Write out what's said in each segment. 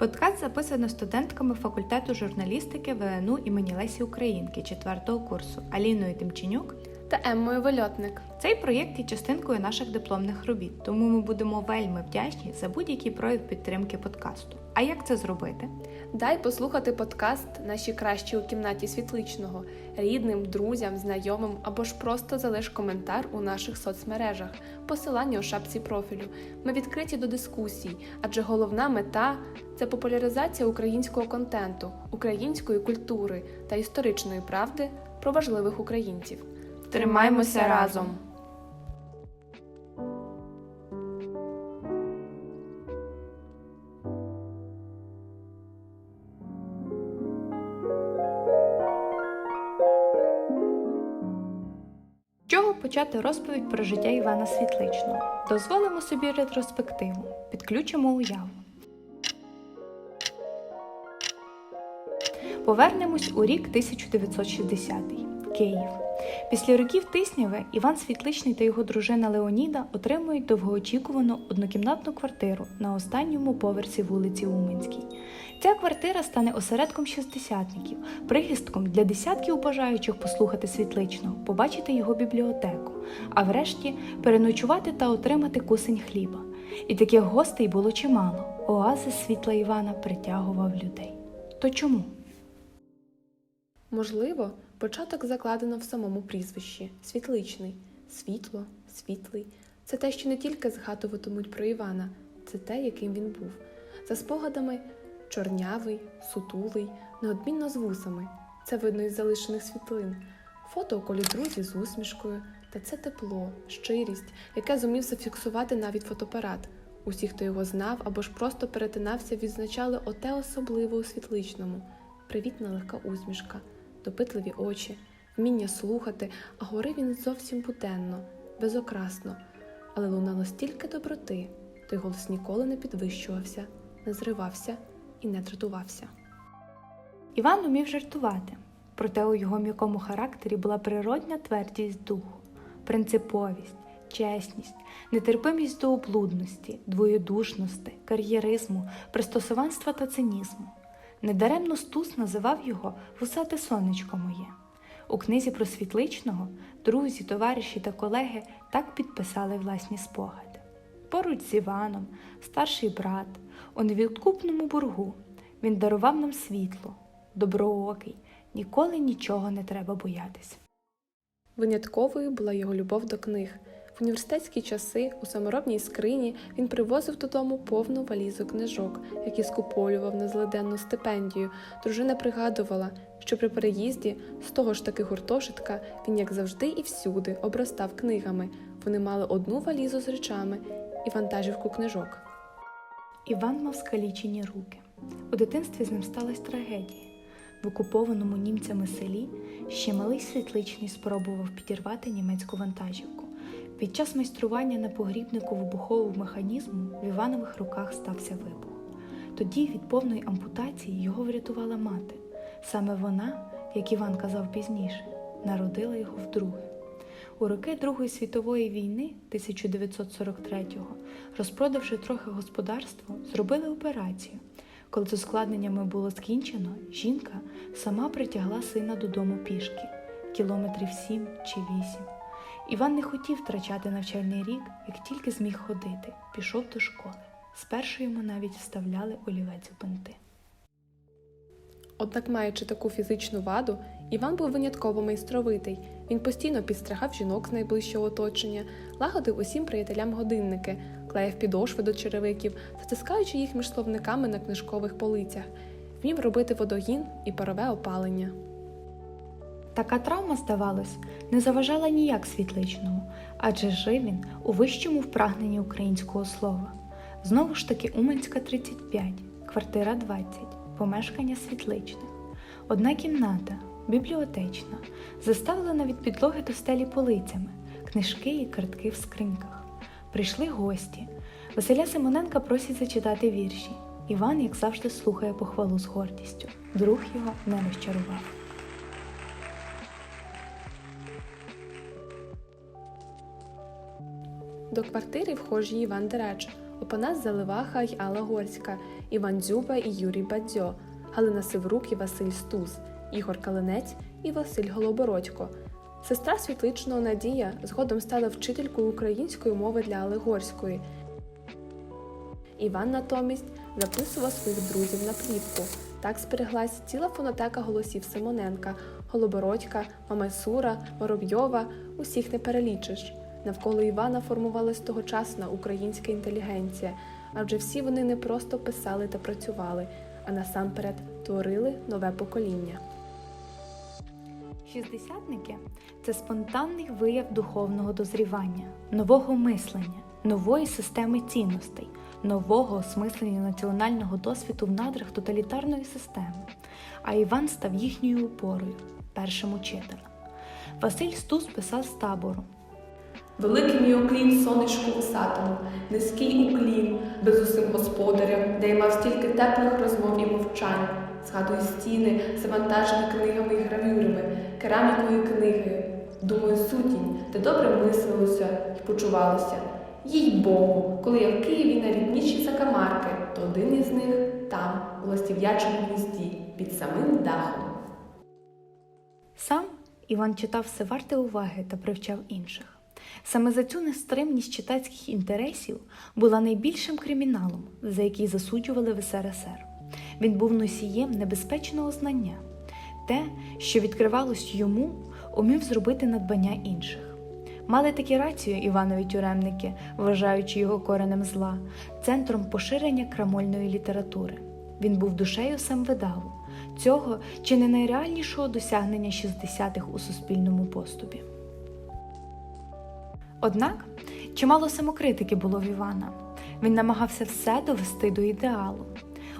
Подкаст записано студентками факультету журналістики ВНУ імені Лесі Українки 4 курсу Аліною Тимченюк. та Еммою Вольотник. Цей проєкт є частинкою наших дипломних робіт, тому ми будемо вельми вдячні за будь-який прояв підтримки подкасту. А як це зробити? Дай послухати подкаст Наші кращі у кімнаті світличного рідним, друзям, знайомим або ж просто залиш коментар у наших соцмережах, посилання у шапці профілю. Ми відкриті до дискусій, адже головна мета це популяризація українського контенту, української культури та історичної правди про важливих українців. Тримаймося разом! Почати розповідь про життя Івана Світличного? Дозволимо собі ретроспективу, підключимо уяву. Повернемось у рік 1960 Київ. Після років тисняви Іван Світличний та його дружина Леоніда отримують довгоочікувану однокімнатну квартиру на останньому поверсі вулиці Уманській. Ця квартира стане осередком шістдесятників, прихистком для десятків бажаючих послухати Світличного, побачити його бібліотеку, а врешті переночувати та отримати кусень хліба. І таких гостей було чимало. Оазис світла Івана притягував людей. То чому? Можливо, початок закладено в самому прізвищі світличний, світло, світлий. Це те, що не тільки згадуватимуть про Івана, це те, яким він був. За спогадами чорнявий, сутулий, неодмінно з вусами. Це видно із залишених світлин. Фото у колі друзі з усмішкою, та це тепло, щирість, яке зумів зафіксувати навіть фотоапарат. Усі, хто його знав або ж просто перетинався, відзначали оте особливе у світличному, привітна легка усмішка допитливі очі, вміння слухати, а говорив він зовсім буденно, безокрасно, але лунало стільки доброти, той голос ніколи не підвищувався, не зривався і не дратувався. Іван умів жартувати, проте у його м'якому характері була природня твердість духу, принциповість, чесність, нетерпимість до облудності, двоєдушності, кар'єризму, пристосуванства та цинізму. Недаремно Стус називав його вусате сонечко моє. У книзі про світличного друзі, товариші та колеги так підписали власні спогади. Поруч з Іваном, старший брат, у невідкупному бургу він дарував нам світло, доброокий, ніколи нічого не треба боятися. Винятковою була його любов до книг. Університетські часи у саморобній скрині він привозив додому повну валізу книжок, які скуповував на злиденну стипендію. Дружина пригадувала, що при переїзді з того ж таки гуртожитка він, як завжди, і всюди обростав книгами. Вони мали одну валізу з речами і вантажівку книжок. Іван мав скалічені руки. У дитинстві з ним сталася трагедія. В окупованому німцями селі ще малий світличний спробував підірвати німецьку вантажівку. Під час майстрування на погрібнику вибухового механізму в Іванових руках стався вибух. Тоді від повної ампутації його врятувала мати. Саме вона, як Іван казав пізніше, народила його вдруге. У роки Другої світової війни 1943-го, розпродавши трохи господарство, зробили операцію. Коли з ускладненнями було скінчено, жінка сама притягла сина додому пішки кілометрів сім чи вісім. Іван не хотів втрачати навчальний рік, як тільки зміг ходити, пішов до школи. Спершу йому навіть вставляли олівець у бинти. Однак, маючи таку фізичну ваду, Іван був винятково майстровитий. Він постійно підстрахав жінок з найближчого оточення, лагодив усім приятелям годинники, клеїв підошви до черевиків, затискаючи їх між словниками на книжкових полицях, вмів робити водогін і парове опалення. Така травма, здавалось, не заважала ніяк світличному, адже жив він у вищому впрагненні українського слова. Знову ж таки, Уманська 35, квартира 20, помешкання світличне. Одна кімната, бібліотечна, заставлена від підлоги до стелі полицями, книжки і картки в скриньках. Прийшли гості. Василя Симоненка просять зачитати вірші. Іван, як завжди, слухає похвалу з гордістю. Друг його не розчарував. До квартири вхожий Іван Дереч, Опанас Заливаха й Алла Горська, Іван Дзюба і Юрій Бадзьо, Галина Сиврук і Василь Стус, Ігор Калинець і Василь Голобородько. Сестра світличного Надія згодом стала вчителькою української мови для Алли Горської. Іван натомість записував своїх друзів на плівку. Так збереглась ціла фонотека голосів Симоненка, Голобородька, Мамайсура, Воробйова, усіх не перелічиш. Навколо Івана формувалась тогочасна українська інтелігенція, адже всі вони не просто писали та працювали, а насамперед творили нове покоління. Шістдесятники це спонтанний вияв духовного дозрівання, нового мислення, нової системи цінностей, нового осмислення національного досвіду в надрах тоталітарної системи. А Іван став їхньою опорою, першим учителем. Василь Стус писав з табору. Великий мій уклін сонечку усатому, низький уклін, безусим господарям, де я мав стільки теплих розмов і мовчань. Згадую стіни, завантажені книгами і гравюрами, керамікою і книгою. Думаю, сутінь, де добре мислилося і почувалося. Їй Богу, коли я в Києві на рідніші закамарки, то один із них там, у ластів'ячому гнізді, під самим дахом. Сам Іван читав все варте уваги та привчав інших. Саме за цю нестримність читацьких інтересів була найбільшим криміналом, за який засуджували в СРСР. Він був носієм небезпечного знання. Те, що відкривалось йому, умів зробити надбання інших. Мали такі рацію Іванові тюремники, вважаючи його коренем зла, центром поширення крамольної літератури. Він був душею самвидаву, цього чи не найреальнішого досягнення 60-х у суспільному поступі. Однак чимало самокритики було в Івана. Він намагався все довести до ідеалу.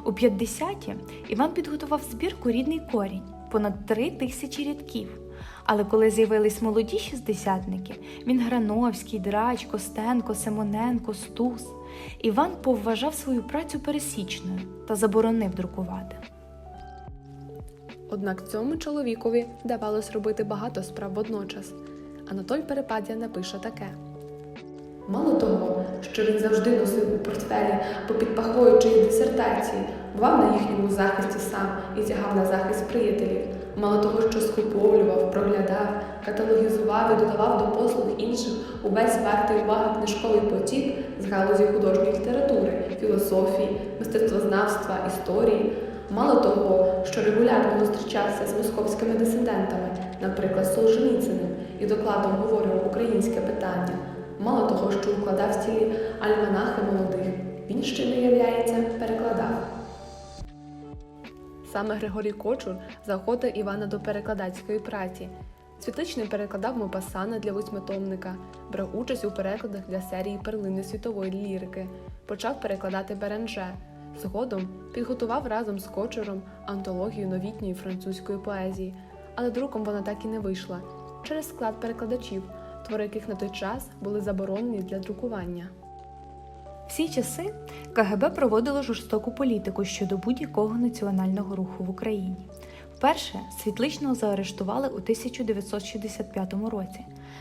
У 50-ті Іван підготував збірку Рідний корінь понад три тисячі рядків. Але коли з'явились молоді шістдесятники, він Грановський, Драч, Костенко, Симоненко, Стус, Іван повважав свою працю пересічною та заборонив друкувати. Однак цьому чоловікові вдавалось робити багато справ водночас. Анатоль Перепадя напише таке. Мало того, що він завжди носив у портфелі попід пахвою чиїх дисертації, бував на їхньому захисті сам і тягав на захист приятелів. Мало того, що скуповлював, проглядав, каталогізував і додавав до послуг інших увесь вартий уваги книжковий потік з галузі художньої літератури, філософії, мистецтвознавства, історії. Мало того, що регулярно зустрічався з московськими дисидентами, наприклад, Солженіциним, і докладом говорив українське питання. Мало того, що укладав цілі альманахи молодих, він ще виявляється, перекладав. Саме Григорій Кочур заохотив Івана до перекладацької праці. Світличний перекладав Мопасана для восьмитомника, брав участь у перекладах для серії перлини світової лірики, почав перекладати Беренже. Згодом підготував разом з Кочуром антологію новітньої французької поезії, але друком вона так і не вийшла через склад перекладачів, твори яких на той час були заборонені для друкування. Всі часи КГБ проводило жорстоку політику щодо будь-якого національного руху в Україні. Вперше світличного заарештували у 1965 році.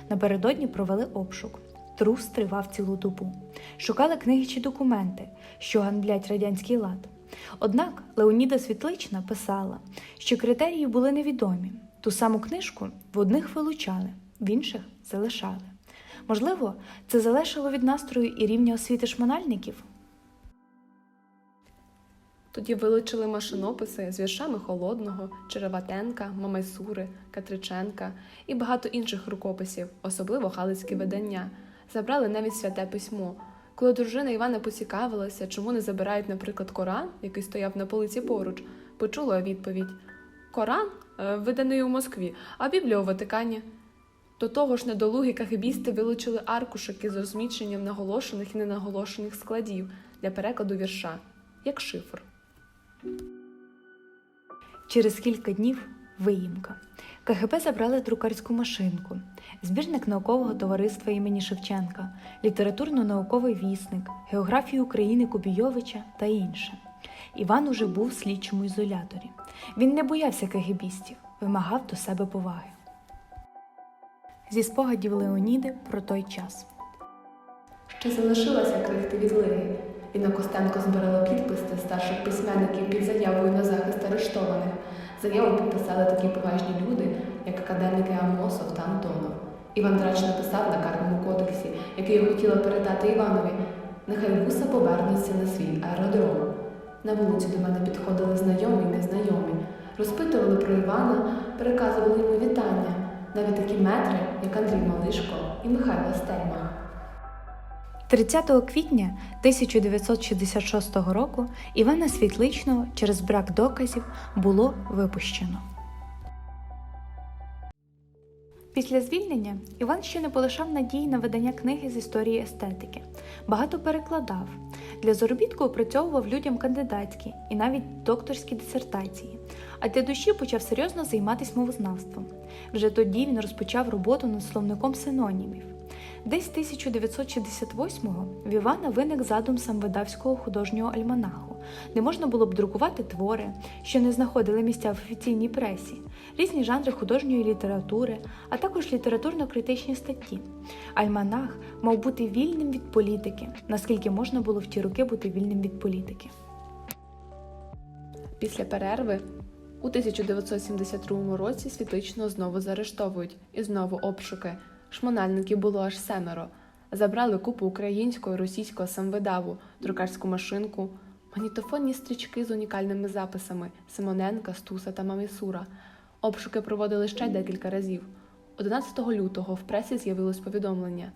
Напередодні провели обшук. Трус тривав цілу добу. Шукали книги чи документи, що ганблять радянський лад. Однак Леоніда Світлична писала, що критерії були невідомі. Ту саму книжку в одних вилучали, в інших залишали. Можливо, це залежало від настрою і рівня освіти шмональників? Тоді вилучили машинописи з віршами Холодного, Череватенка, Мамайсури, Катриченка і багато інших рукописів, особливо галицькі видання. Забрали навіть святе письмо. Коли дружина Івана поцікавилася, чому не забирають, наприклад, Коран, який стояв на полиці поруч, почула відповідь: Коран виданий у Москві, а Біблія у Ватикані. До того ж, недолугі кагибісти вилучили аркушики з розміщенням наголошених і ненаголошених складів для перекладу вірша, як шифр. Через кілька днів виїмка. КГБ забрали друкарську машинку, збірник наукового товариства імені Шевченка, літературно-науковий вісник, географію України Кубійовича та інше. Іван уже був в слідчому ізоляторі. Він не боявся кагебістів, вимагав до себе поваги. Зі спогадів Леоніди про той час. Ще залишилася крихти відлиги. Інна Костенко збирала підписи старших письменників під заявою на захист арештованих. Заяву підписали такі поважні люди, як академіки Амосов та Антонов. Іван Драч написав на карному кодексі, який я хотіла передати Іванові. Нехай вуса повернуться на аеродром. На вулицю до мене підходили знайомі і незнайомі, розпитували про Івана, переказували йому вітання, навіть такі метри, як Андрій Малишко і Михайло Стельмах. 30 квітня 1966 року Івана Світличного через брак доказів було випущено. Після звільнення Іван ще не полишав надії на видання книги з історії естетики. Багато перекладав. Для заробітку опрацьовував людям кандидатські і навіть докторські дисертації, а для душі почав серйозно займатися мовознавством. Вже тоді він розпочав роботу над словником синонімів. Десь 1968-го в Івана виник задум самвидавського художнього альманаху, де можна було б друкувати твори, що не знаходили місця в офіційній пресі, різні жанри художньої літератури, а також літературно-критичні статті. Альманах мав бути вільним від політики, наскільки можна було в ті роки бути вільним від політики. Після перерви у 1972 році Світличного знову заарештовують і знову обшуки. Шмональників було аж семеро. Забрали купу українського російського самвидаву, друкарську машинку, магнітофонні стрічки з унікальними записами Симоненка, Стуса та Мамісура. Обшуки проводили ще декілька разів. 11 лютого в пресі з'явилось повідомлення.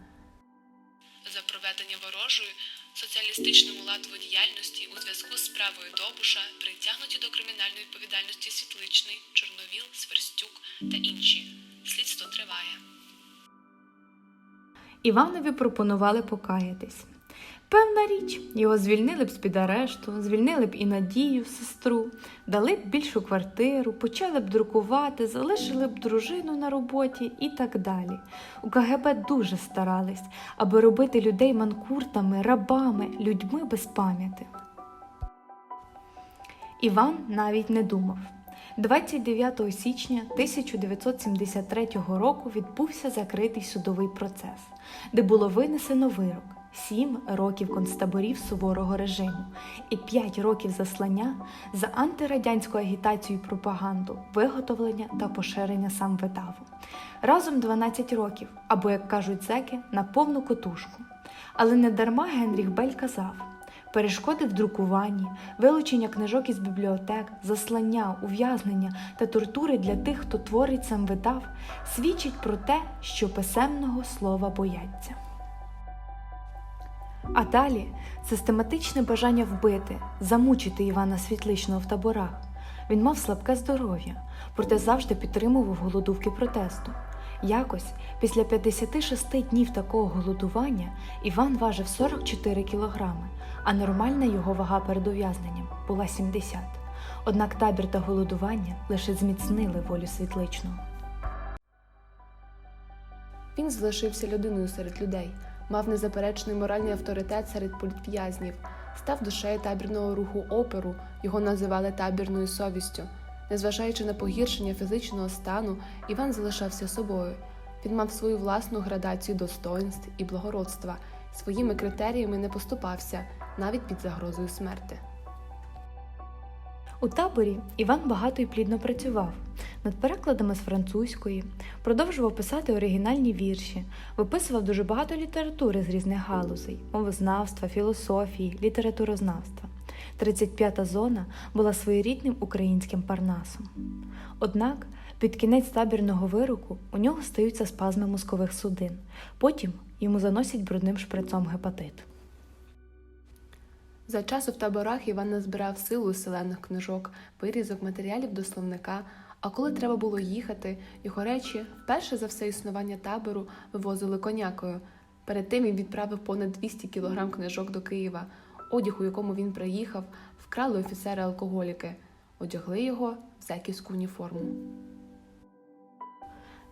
За проведення ворожої соціалістичному ладу діяльності у зв'язку з справою Добуша притягнуті до кримінальної відповідальності Світличний, Чорновіл, Сверстюк та інші. Слідство триває. Іванові пропонували покаятись. Певна річ, його звільнили б з-під арешту, звільнили б і Надію, сестру, дали б більшу квартиру, почали б друкувати, залишили б дружину на роботі і так далі. У КГБ дуже старались, аби робити людей манкуртами, рабами, людьми без пам'яті. Іван навіть не думав. 29 січня 1973 року відбувся закритий судовий процес, де було винесено вирок 7 років концтаборів суворого режиму і 5 років заслання за антирадянську агітацію і пропаганду, виготовлення та поширення самвидаву. Разом 12 років, або, як кажуть зеки, на повну котушку. Але не дарма Генріх Бель казав. Перешкоди в друкуванні, вилучення книжок із бібліотек, заслання, ув'язнення та тортури для тих, хто творить сам видав, свідчить про те, що писемного слова бояться. А далі систематичне бажання вбити, замучити Івана Світличного в таборах. Він мав слабке здоров'я, проте завжди підтримував голодувки протесту. Якось після 56 днів такого голодування Іван важив 44 кілограми, а нормальна його вага перед ув'язненням була 70. Однак табір та голодування лише зміцнили волю світличного. Він залишився людиною серед людей, мав незаперечний моральний авторитет серед політв'язнів, став душею табірного руху оперу, його називали табірною совістю. Незважаючи на погіршення фізичного стану, Іван залишався собою. Він мав свою власну градацію достоинств і благородства, своїми критеріями не поступався навіть під загрозою смерти. У таборі Іван багато і плідно працював над перекладами з французької, продовжував писати оригінальні вірші, виписував дуже багато літератури з різних галузей мовознавства, філософії, літературознавства. 35-та зона була своєрідним українським парнасом. Однак під кінець табірного вироку у нього стаються спазми мозкових судин, потім йому заносять брудним шприцом гепатит. За часу в таборах Іван назбирав силу селених книжок, вирізок матеріалів до словника. А коли треба було їхати, його речі вперше за все існування табору вивозили конякою. Перед тим він відправив понад 200 кілограм книжок до Києва. Одяг, у якому він приїхав, вкрали офіцери-алкоголіки, одягли його в зеківську уніформу.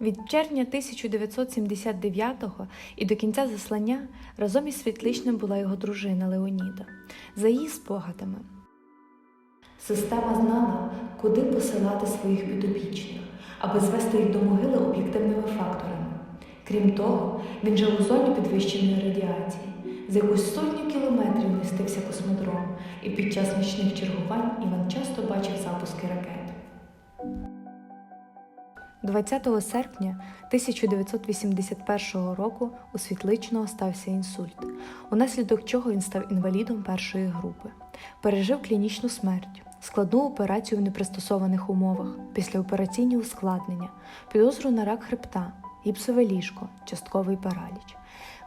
Від червня 1979-го і до кінця заслання разом із Світличним була його дружина Леоніда. За її спогадами. Система знала, куди посилати своїх підопічних, аби звести їх до могили об'єктивними факторами. Крім того, він жив у зоні підвищеної радіації. За якусь сотню кілометрів містився космодром, і під час нічних чергувань Іван часто бачив запуски ракет. 20 серпня 1981 року у Світличного стався інсульт, унаслідок чого він став інвалідом першої групи. Пережив клінічну смерть, складну операцію в непристосованих умовах, післяопераційні ускладнення, підозру на рак хребта, гіпсове ліжко, частковий параліч.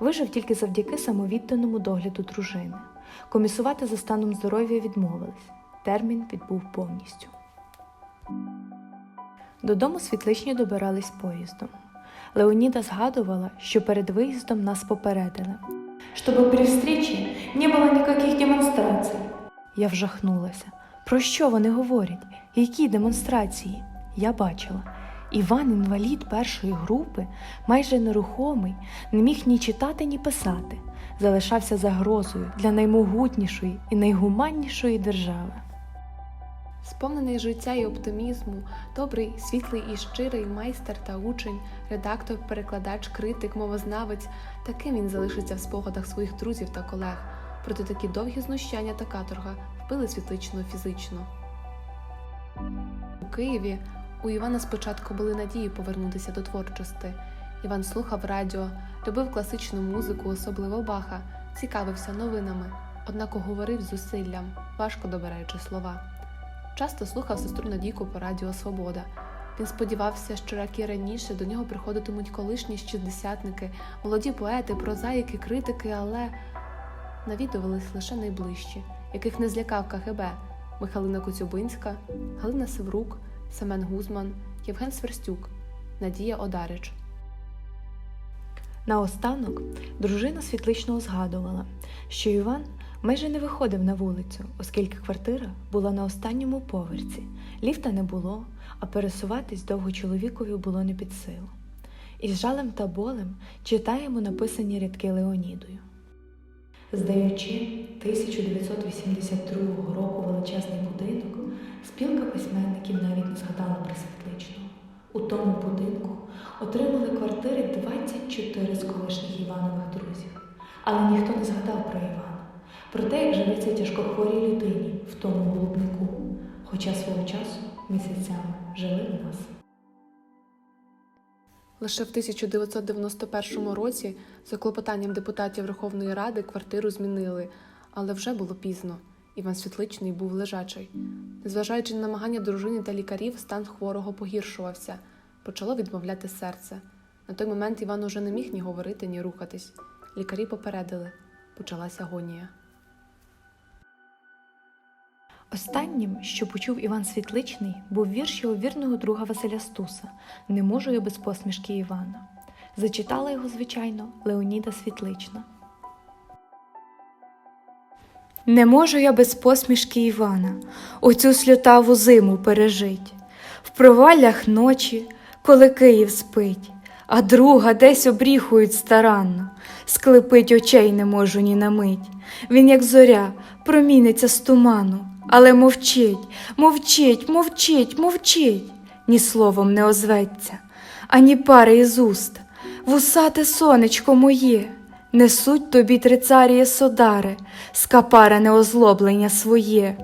Вижив тільки завдяки самовідданому догляду дружини. Комісувати за станом здоров'я відмовились. Термін відбув повністю. Додому світличні добирались поїздом. Леоніда згадувала, що перед виїздом нас попередили. Щоб при встречі не було ніяких демонстрацій. Я вжахнулася. Про що вони говорять? Які демонстрації? Я бачила. Іван, інвалід першої групи, майже нерухомий, не міг ні читати, ні писати, залишався загрозою для наймогутнішої і найгуманнішої держави. Сповнений життя і оптимізму, добрий, світлий і щирий майстер та учень, редактор, перекладач, критик, мовознавець, таким він залишиться в спогадах своїх друзів та колег. Проте такі довгі знущання та каторга вбили світлично фізично. У Києві у Івана спочатку були надії повернутися до творчості. Іван слухав радіо, любив класичну музику, особливо Баха, цікавився новинами, однак говорив зусиллям, важко добираючи слова. Часто слухав сестру Надійку по радіо Свобода. Він сподівався, що і раніше до нього приходитимуть колишні шістдесятники, молоді поети, прозаїки, критики, але навідувались лише найближчі, яких не злякав КГБ Михалина Коцюбинська, Галина Севрук, Семен Гузман, Євген Сверстюк, Надія Одарич. Наостанок дружина світличного згадувала, що Іван майже не виходив на вулицю, оскільки квартира була на останньому поверсі, ліфта не було, а пересуватись довго чоловікові було не під силу. Із жалем та болем читаємо написані рядки Леонідою. Здаючи 1982 року величезний будинок, спілка письменників навіть не згадала про Світличного. У тому будинку отримали квартири 24 з колишніх Іванових друзів. Але ніхто не згадав про Івана, про те, як живеться тяжкохворій людині в тому голубнику, хоча свого часу місяцями жили в нас. Лише в 1991 році за клопотанням депутатів Верховної Ради квартиру змінили, але вже було пізно. Іван Світличний був лежачий. Незважаючи на намагання дружини та лікарів, стан хворого погіршувався. Почало відмовляти серце. На той момент Іван уже не міг ні говорити, ні рухатись. Лікарі попередили. Почалася агонія. Останнім, що почув Іван Світличний, був вірш його вірного друга Василя Стуса Не можу я без посмішки Івана. Зачитала його, звичайно, Леоніда Світлична. Не можу я без посмішки Івана оцю сльотаву зиму пережить. В проваллях ночі, коли Київ спить, а друга десь обріхують старанно, склепить очей не можу ні на мить. Він, як зоря, проміниться з туману, але мовчить, мовчить, мовчить, мовчить, ні словом не озветься, ані пари із уст. Вусате сонечко моє, несуть тобі трицаріє содари, скапарене озлоблення своє.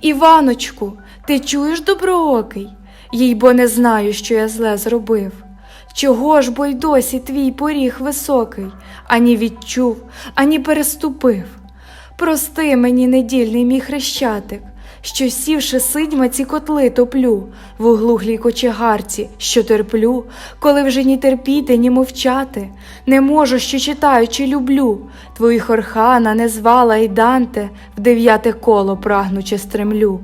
Іваночку, ти чуєш доброокий? Їй бо не знаю, що я зле зробив. Чого ж бо й досі твій поріг високий, ані відчув, ані переступив. Прости мені, недільний мій хрещатик, що сівши сидьма ці котли топлю в углухлій кочегарці, що терплю, коли вже ні терпіти, ні мовчати, не можу, що читаючи, люблю. Твоїх Орхана не звала й Данте, в дев'яте коло прагнуче стремлю.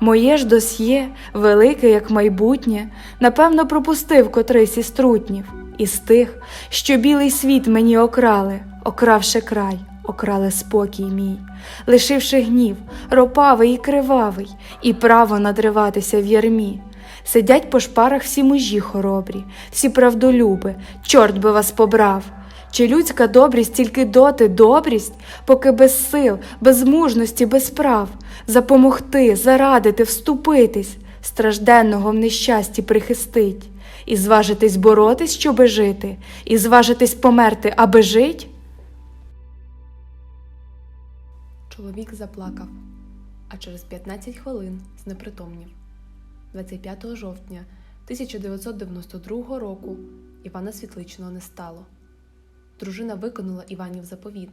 Моє ж досьє, велике, як майбутнє, напевно, пропустив котрийсь із трутнів, із тих, що білий світ мені окрали, окравши край, окрали спокій мій, лишивши гнів, ропавий і кривавий, і право надриватися в ярмі. Сидять по шпарах всі мужі хоробрі, всі правдолюби, чорт би вас побрав. Чи людська добрість тільки доти добрість, поки без сил, без мужності, без прав, запомогти, зарадити, вступитись, стражденного в нещасті прихистить, і зважитись боротись, щоби жити, і зважитись померти, аби жить? Чоловік заплакав, а через 15 хвилин знепритомнів. 25 жовтня 1992 року Івана Світличного не стало. Дружина виконала Іванів заповіт.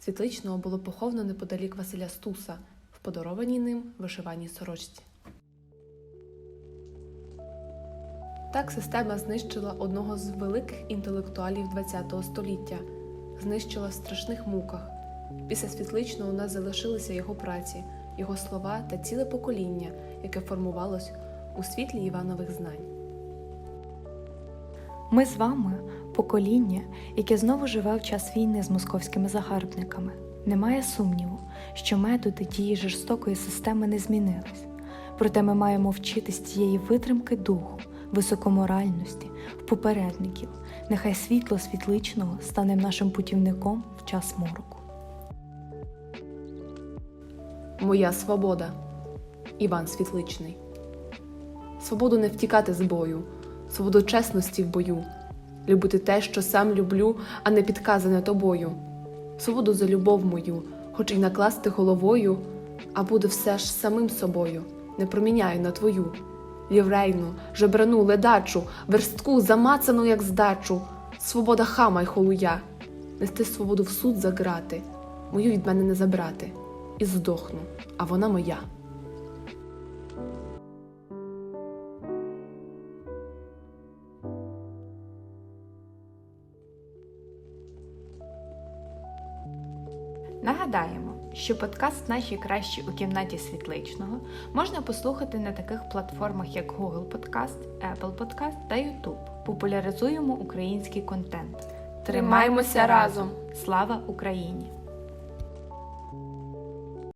Світличного було поховано неподалік Василя Стуса в подарованій ним вишиваній сорочці. Так система знищила одного з великих інтелектуалів ХХ століття, знищила в страшних муках. Після світличного у нас залишилися його праці, його слова та ціле покоління, яке формувалось у світлі Іванових знань. Ми з вами покоління, яке знову живе в час війни з московськими загарбниками. Немає сумніву, що методи тієї жорстокої системи не змінились. Проте ми маємо вчитись цієї витримки духу, високоморальності, в попередників. Нехай світло світличного стане нашим путівником в час мороку. Моя свобода. Іван Світличний. Свободу не втікати з бою, свободу чесності в бою, любити те, що сам люблю, а не підказане тобою. Свободу за любов мою, хоч і накласти головою, а буду все ж самим собою, не проміняю на твою. Ліврейну, жебрану, ледачу, верстку, замацану, як здачу, свобода хама й холуя, нести свободу в суд за грати, мою від мене не забрати, і здохну, а вона моя. Нагадаємо, що подкаст Наші кращі у кімнаті світличного можна послухати на таких платформах, як Google Podcast, Apple Podcast та YouTube. Популяризуємо український контент. Тримаймося разом! Слава Україні!